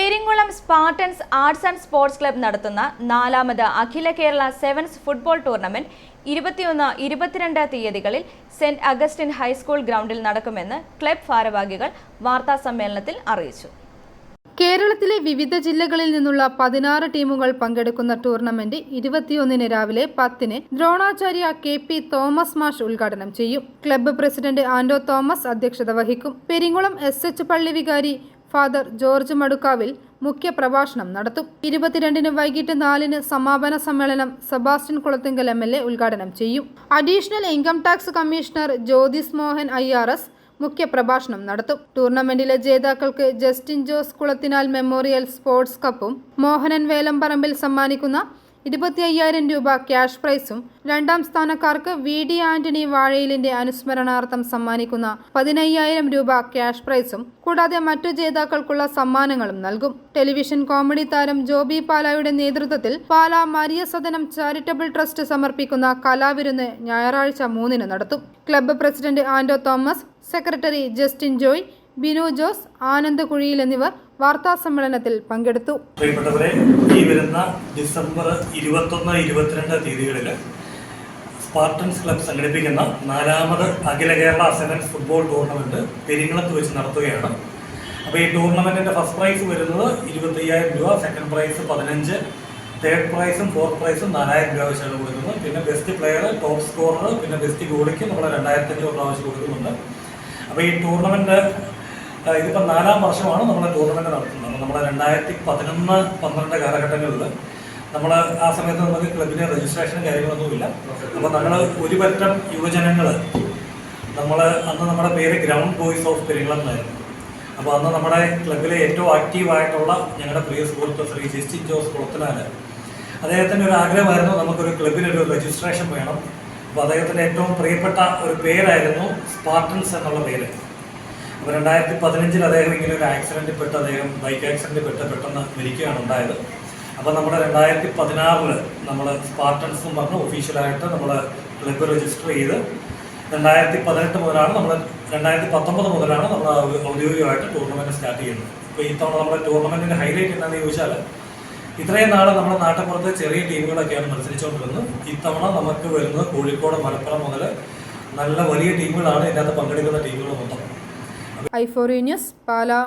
Peringulam Spartans arts and sports club നടത്തുന്ന നാലാമത് അഖില കേരള സെവൻസ് ഫുട്ബോൾ ടൂർണമെന്റ് ഇരുപത്തിയൊന്ന് ഇരുപത്തിരണ്ട് തീയതികളിൽ സെന്റ് അഗസ്റ്റിൻ ഹൈസ്കൂൾ ഗ്രൗണ്ടിൽ നടക്കുമെന്ന് ക്ലബ് ഭാരവാഹികൾ വാർത്താ സമ്മേളനത്തിൽ അറിയിച്ചു. കേരളത്തിലെ വിവിധ ജില്ലകളിൽ നിന്നുള്ള പതിനാറ് ടീമുകൾ പങ്കെടുക്കുന്ന ടൂർണമെന്റ് ഇരുപത്തിയൊന്നിന് രാവിലെ പത്തിന് ദ്രോണാചാര്യ കെ പി തോമസ് മാഷ് ഉദ്ഘാടനം ചെയ്യും. ക്ലബ്ബ് പ്രസിഡന്റ് ആന്റോ തോമസ് അധ്യക്ഷത വഹിക്കും. പെരിങ്കുളം എസ് എച്ച് പള്ളി വികാരി ഫാദർ ജോർജ് മടുക്കാവിൽ മുഖ്യ പ്രഭാഷണം നടത്തും. ഇരുപത്തിരണ്ടിന് വൈകിട്ട് നാലിന് സമാപന സമ്മേളനം Sebastian Kulathinkal M L A ഉദ്ഘാടനം ചെയ്യും. Additional income tax commissioner Jyothis Mohan I R S മുഖ്യ പ്രഭാഷണം നടത്തും. ടൂർണമെന്റിലെ ജേതാക്കൾക്ക് Justin Jose Kulathinal memorial sports കപ്പും മോഹനൻ വേലമ്പറമ്പിൽ സമ്മാനിക്കുന്ന ഇരുപത്തി അയ്യായിരം രൂപ ക്യാഷ് പ്രൈസും രണ്ടാം സ്ഥാനക്കാർക്ക് വി ഡി ആന്റണി വാഴയിലിന്റെ അനുസ്മരണാർത്ഥം സമ്മാനിക്കുന്ന പതിനയ്യായിരം രൂപ ക്യാഷ് പ്രൈസും കൂടാതെ മറ്റു ജേതാക്കൾക്കുള്ള സമ്മാനങ്ങളും നൽകും. ടെലിവിഷൻ കോമഡി താരം ജോബി പാലായുടെ നേതൃത്വത്തിൽ Pala Maria Sadanam charitable trust സമർപ്പിക്കുന്ന കലാവിരുന്ന് ഞായറാഴ്ച മൂന്നിന് നടത്തും. Club president Anto Thomas secretary Justin Joy Binu Jose Anandakuzhiyil എന്നിവർ വാർത്താ സമ്മേളനത്തിൽ പങ്കെടുത്തു. പ്രിയപ്പെട്ടവരെ ഈ വരുന്ന ഡിസംബർ ഇരുപത്തൊന്ന് ഇരുപത്തിരണ്ട് തീയതികളിൽ സ്പാർട്ടൻസ് ക്ലബ് സംഘടിപ്പിക്കുന്ന നാലാമത് അഖില കേരള സെവൻസ് ഫുട്ബോൾ ടൂർണമെന്റ് പെരിങ്ങളത്ത് വെച്ച് നടത്തുകയാണ്. അപ്പോൾ ഈ ടൂർണമെന്റിന്റെ ഫസ്റ്റ് പ്രൈസ് വരുന്നത് ഇരുപത്തയ്യായിരം രൂപ സെക്കൻഡ് പ്രൈസ് പതിനഞ്ച് തേർഡ് പ്രൈസും ഫോർത്ത് പ്രൈസും നാലായിരം രൂപ വെച്ചാണ് കൊടുക്കുന്നത്. പിന്നെ ബെസ്റ്റ് പ്ലെയർ ടോപ്പ് സ്കോറർ പിന്നെ ബെസ്റ്റ് ഗോളിക്ക് നമ്മൾ രണ്ടായിരത്തി അഞ്ഞൂറ് രൂപ വെച്ച് കൊടുക്കുന്നുണ്ട്. അപ്പോൾ ഈ ടൂർണമെന്റ് ഇതിപ്പോൾ നാലാം വർഷമാണ് നമ്മൾ ടൂർണമെന്റ് നടത്തുന്നത്. നമ്മുടെ രണ്ടായിരത്തി പതിനൊന്ന് പന്ത്രണ്ട് കാലഘട്ടങ്ങളിൽ നമ്മൾ ആ സമയത്ത് നമുക്ക് ക്ലബിന് രജിസ്ട്രേഷനും കാര്യങ്ങളൊന്നുമില്ല. അപ്പോൾ നമ്മൾ ഒരു പറ്റം യുവജനങ്ങൾ നമ്മൾ അന്ന് നമ്മുടെ പേര് ഗ്രൗണ്ട് ബോയ്സ് ഓഫ് പെരിങ്ങളം എന്നായിരുന്നു. അപ്പോൾ അന്ന് നമ്മുടെ ക്ലബിലെ ഏറ്റവും ആക്റ്റീവായിട്ടുള്ള ഞങ്ങളുടെ പ്രിയ സുഹൃത്ത് ശ്രീ ജസ്റ്റിൻ ജോസ് കുളത്തിനാൽ അദ്ദേഹത്തിന്റെ ഒരു ആഗ്രഹമായിരുന്നു നമുക്കൊരു ക്ലബിനൊരു രജിസ്ട്രേഷൻ വേണം. അപ്പോൾ അദ്ദേഹത്തിന്റെ ഏറ്റവും പ്രിയപ്പെട്ട ഒരു പേരായിരുന്നു സ്പാർട്ടൻസ് എന്നുള്ള പേര്. രണ്ടായിരത്തി പതിനഞ്ചിൽ അദ്ദേഹം ഇങ്ങനെ ഒരു ആക്സിഡന്റിൽ പെട്ട് അദ്ദേഹം ബൈക്ക് ആക്സിഡന്റിൽ പെട്ട് പെട്ടെന്ന് മരിക്കുകയാണ് ഉണ്ടായത്. അപ്പോൾ നമ്മുടെ രണ്ടായിരത്തി പതിനാറിൽ നമ്മൾ സ്പാർട്ടൻസ് എന്ന് പറഞ്ഞ് ഒഫീഷ്യലായിട്ട് നമ്മൾ ക്ലബ്ബ് രജിസ്റ്റർ ചെയ്ത് രണ്ടായിരത്തി പതിനെട്ട് മുതലാണ് നമ്മൾ രണ്ടായിരത്തി പത്തൊമ്പത് മുതലാണ് നമ്മൾ ഔദ്യോഗികമായിട്ട് ടൂർണമെന്റ് സ്റ്റാർട്ട് ചെയ്യുന്നത്. ഇപ്പോൾ ഈ തവണ നമ്മുടെ ടൂർണമെന്റിന്റെ ഹൈലൈറ്റ് എന്താണെന്ന് ചോദിച്ചാൽ ഇത്രയും നാൾ നമ്മുടെ നാട്ടിൻപുറത്ത് ചെറിയ ടീമുകളൊക്കെയാണ് മത്സരിച്ചുകൊണ്ടിരുന്നത്. ഇത്തവണ നമുക്ക് വരുന്നത് കോഴിക്കോട് മലപ്പുറം മുതൽ നല്ല വലിയ ടീമുകളാണ് ഇതിനകത്ത് പങ്കെടുക്കുന്ന ടീമുകൾ മൊത്തം. I four news Pala